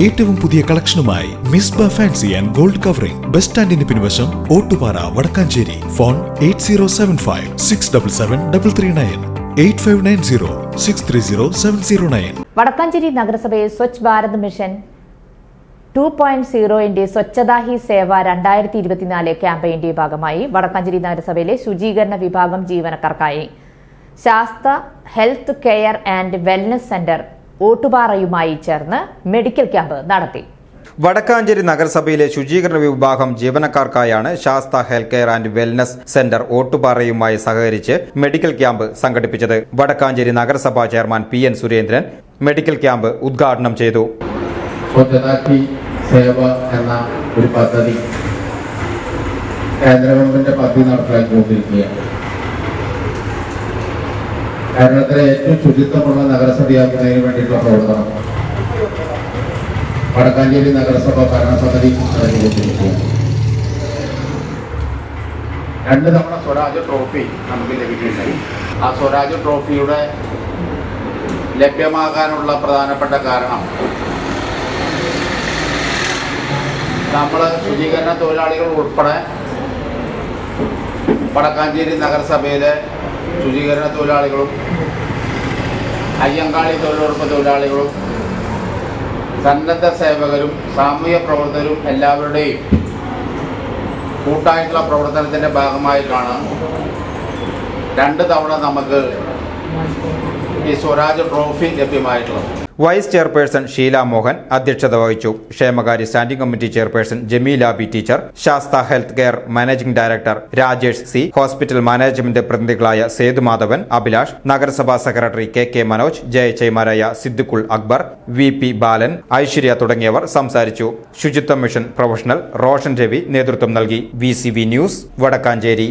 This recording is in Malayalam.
ഏറ്റവും പുതിയ കളക്ഷനുമായി Misba fancy and gold covering. Bus സ്റ്റാൻഡിന് പിൻവശം Ottupara Vadakkanchery. Phone eight zero seven five six double seven double three nine. Eight five nine zero six three zero seven zero nine. Vadakkanchery നഗരസഭയിൽ Swachh Bharat mission two point സീറോയിന്റെ Swachhata Hi Seva രണ്ടായിരത്തി ഇരുപത്തിനാല് ക്യാമ്പയിന്റെ ഭാഗമായി വടക്കാഞ്ചേരി നഗരസഭയിലെ ശുചീകരണ വിഭാഗം ജീവനക്കാർക്കായി Sasthra health care and wellness centre ഓട്ടുപാറയുമായി ചേർന്ന് മെഡിക്കൽ ക്യാമ്പ് നടത്തി. വടക്കാഞ്ചേരി നഗരസഭയിലെ ശുചീകരണ വിഭാഗം ജീവനക്കാർക്കായാണ് Sastha health care and wellness centre ഓട്ടുപാറയുമായി സഹകരിച്ച് മെഡിക്കൽ ക്യാമ്പ് സംഘടിപ്പിച്ചത്. വടക്കാഞ്ചേരി നഗരസഭാ chairman P N Surendran medical camp ഉദ്ഘാടനം ചെയ്തു. സേവ എന്ന ഒരു പദ്ധതി കേന്ദ്ര ഗവൺമെന്റ് പദ്ധതി നടപ്പിലാക്കിക്കൊണ്ടിരിക്കുകയാണ് കേരളത്തിലെ ഏറ്റവും ശുചിത്വമുള്ള നഗരസഭയാക്കുന്നതിന് വേണ്ടിയിട്ടുള്ള പ്രവർത്തനം. വടക്കാഞ്ചേരി നഗരസഭ ഭരണസമിതി രണ്ട് തവണ സ്വരാജ് ട്രോഫി നമുക്ക് ലഭിക്കുകയുണ്ടായി ആ സ്വരാജ് ട്രോഫിയുടെ ലഭ്യമാകാനുള്ള പ്രധാനപ്പെട്ട കാരണം നമ്മൾ ശുചീകരണ തൊഴിലാളികൾ ഉൾപ്പെടെ വടക്കാഞ്ചേരി നഗരസഭയിലെ ശുചീകരണ തൊഴിലാളികളും അയ്യങ്കാളി തൊഴിലുറപ്പ് തൊഴിലാളികളും സന്നദ്ധ സേവകരും സാമൂഹ്യ പ്രവർത്തകരും എല്ലാവരുടെയും കൂട്ടായിട്ടുള്ള പ്രവർത്തനത്തിന്റെ ഭാഗമായിട്ടാണ് രണ്ട് തവണ നമുക്ക് ഈ സ്വരാജ് ട്രോഫി ലഭ്യമായിട്ടുള്ളത്. വൈസ് ചെയർപേഴ്സൺ ഷീല മോഹൻ അധ്യക്ഷത വഹിച്ചു. ക്ഷേമകാര്യ standing committee chairperson Jameela B teacher Sastha health care managing director Rajesh C hospital management പ്രതിനിധികളായ Sethumadhavan Abhilash നഗരസഭാ സെക്രട്ടറി കെ കെ മനോജ് ജയചൈമാരായ സിദ്ദിഖുൾ അക്ബർ വി പി ബാലൻ ഐശ്വര്യ തുടങ്ങിയവർ സംസാരിച്ചു. ശുചിത്വ മിഷൻ പ്രൊഫഷണൽ റോഷൻ രവി നേതൃത്വം നൽകി. V news Vadakkanchery.